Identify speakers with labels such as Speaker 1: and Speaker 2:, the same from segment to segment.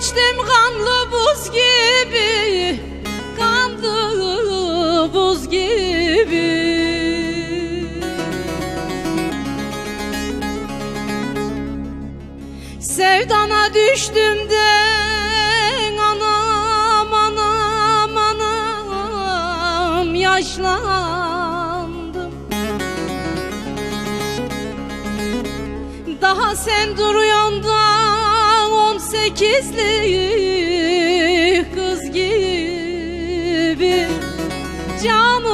Speaker 1: İçtim kanlı buz gibi Kanlı buz gibi. Sevdana düştüm de Anam anam anam Yaşlandım. Daha sen duruyorsun da sekizli kız gibi. Cam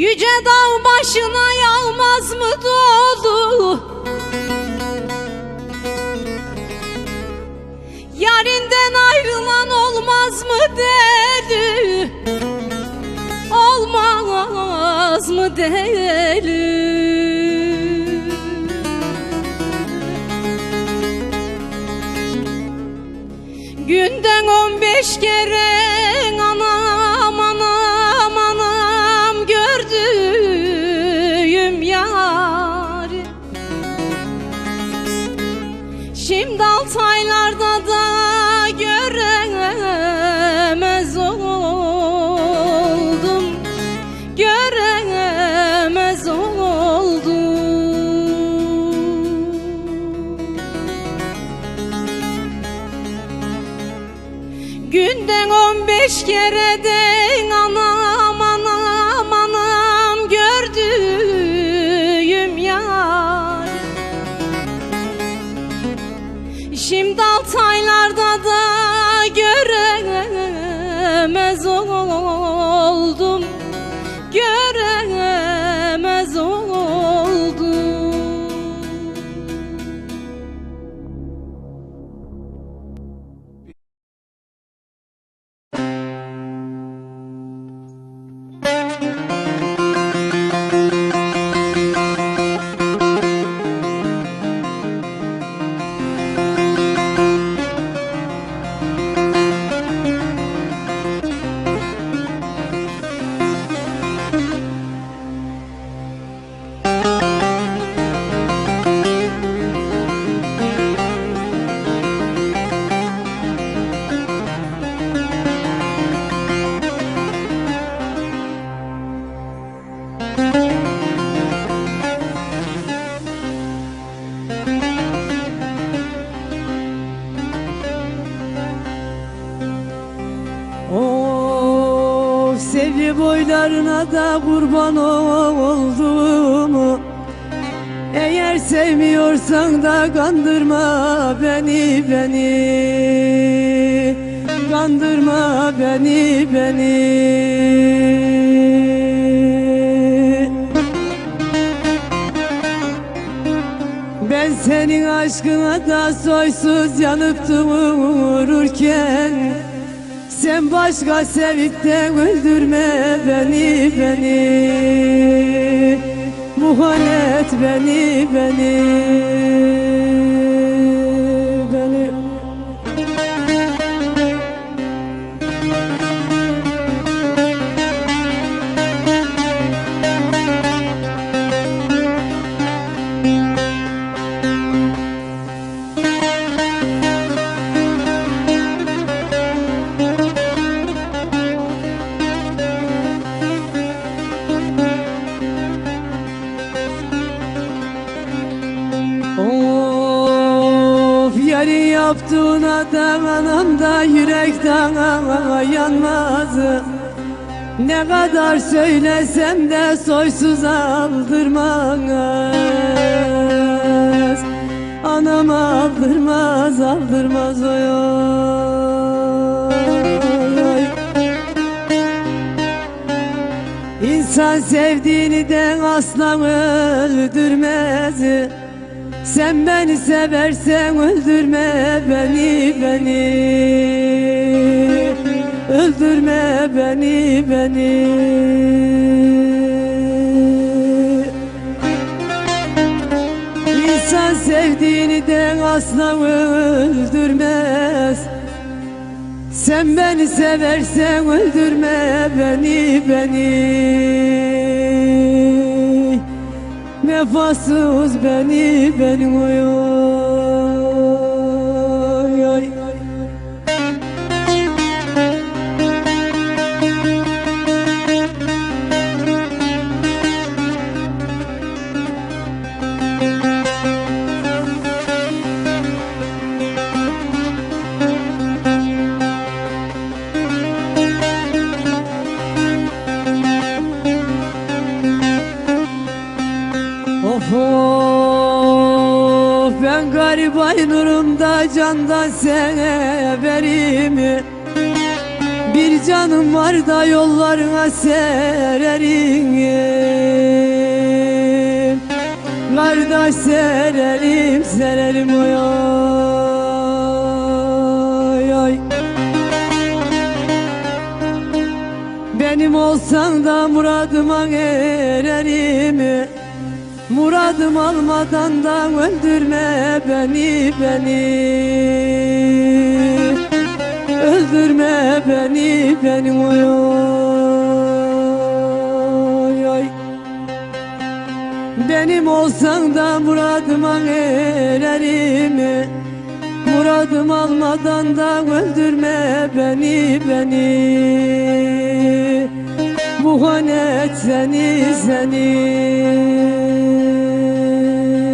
Speaker 1: Yüce dağ başına yağmaz mı dolu? Yarinden ayrılan olmaz mı deli? Olmaz mı deli? Günden on beş kere Şimdi altı aylarda da da
Speaker 2: kurban oldum Eğer sevmiyorsan da kandırma beni beni. Kandırma beni beni. Ben senin aşkına da soysuz yanıp dururken Sen başka sevip de öldürme beni beni. Muhanet beni beni. Beni kadar söylesem de soysuz aldırmaz. Anam aldırmaz aldırmaz oy İnsan sevdiğini de asla öldürmez. Sen beni seversen öldürme beni beni Öldürme beni beni. İnsan sevdiğini de asla öldürmez. Sen beni seversen öldürme beni beni. Vefasız beni beni oy ben garip aynurumda candan severim. Bir canım var da yollarına sererim. Kardeş sererim sererim oy oy oy. Benim olsan da muradıma ererim Muradım almadan da öldürme beni beni. Öldürme beni benim oy oy oy. Benim olsan da muradıma ererim Muradım almadan da öldürme beni beni
Speaker 3: مغنات زني زني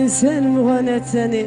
Speaker 3: زين غنيت زني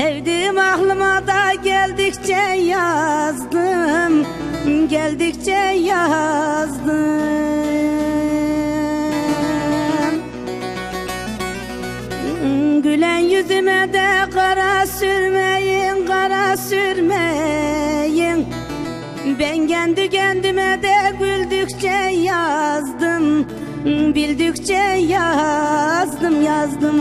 Speaker 3: Sevdiğim aklıma da geldikçe yazdım Geldikçe yazdım. Gülen yüzüme de kara sürmeyin, kara sürmeyin. Ben kendi kendime de güldükçe yazdım Bildikçe yazdım, yazdım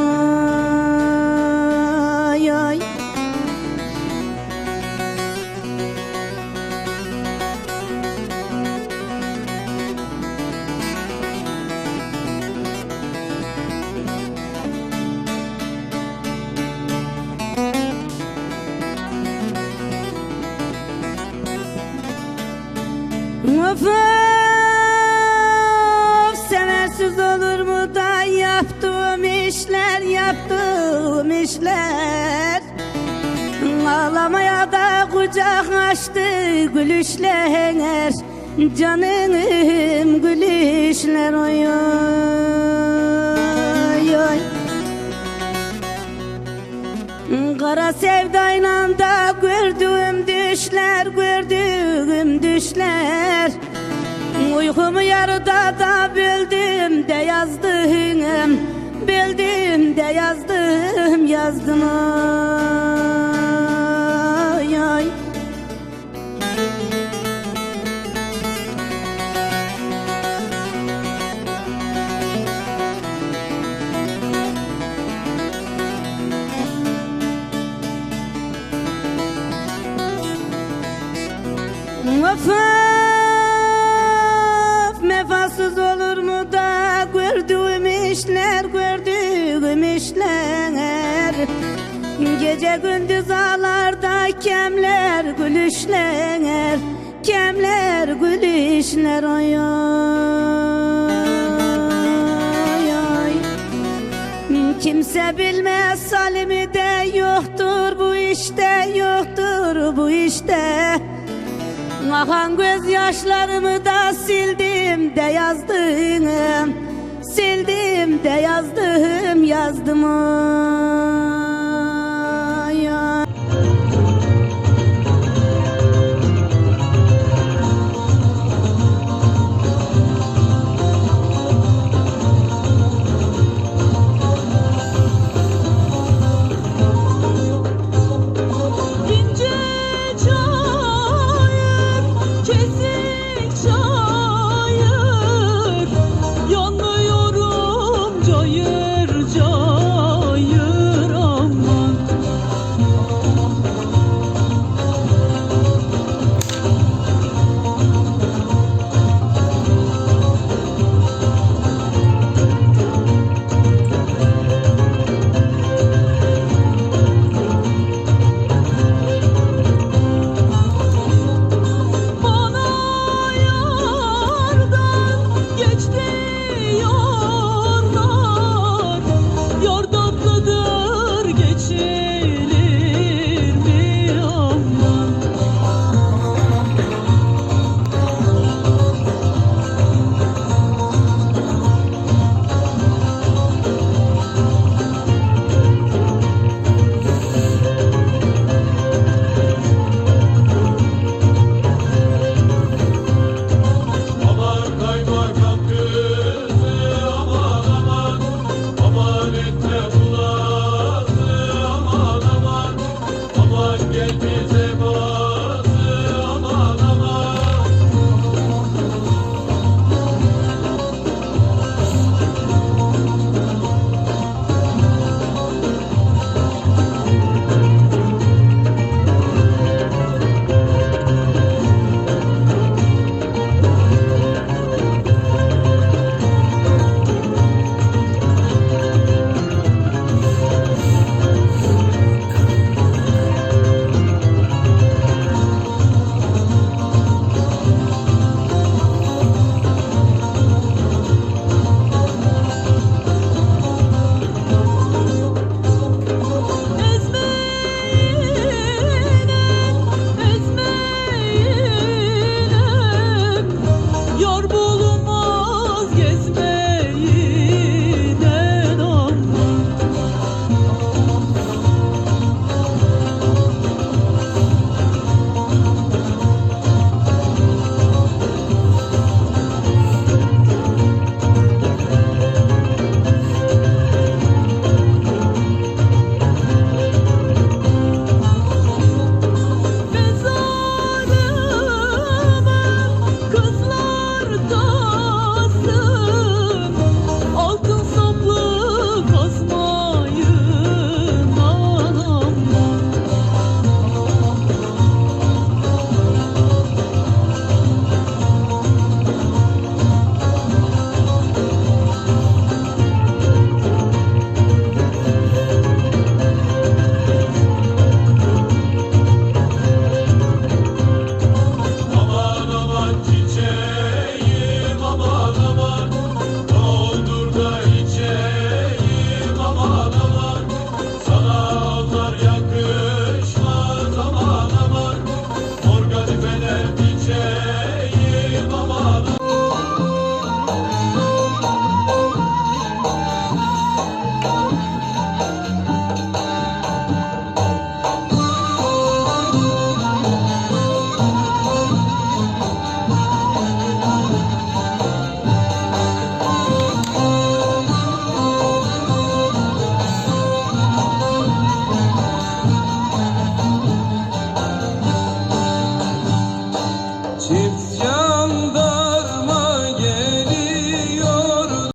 Speaker 3: gülüşler Canım gülüşler oy oy oy. Kara sevdayla da gördüğüm düşler, gördüğüm düşler. Uykumu yarıda da böldüm de yazdım Böldüm de yazdım, yazdım ay Of Mefasız olur mu da? Gördüğüm işler gördüğüm işler. Gece gündüz ağlarda kemler gülüşler. Kemler gülüşler oy oy oy. Kimse bilmez salimi de yoktur bu işte yoktur bu işte Akan gözyaşlarımı da sildim de yazdım Sildim de yazdım yazdım. oy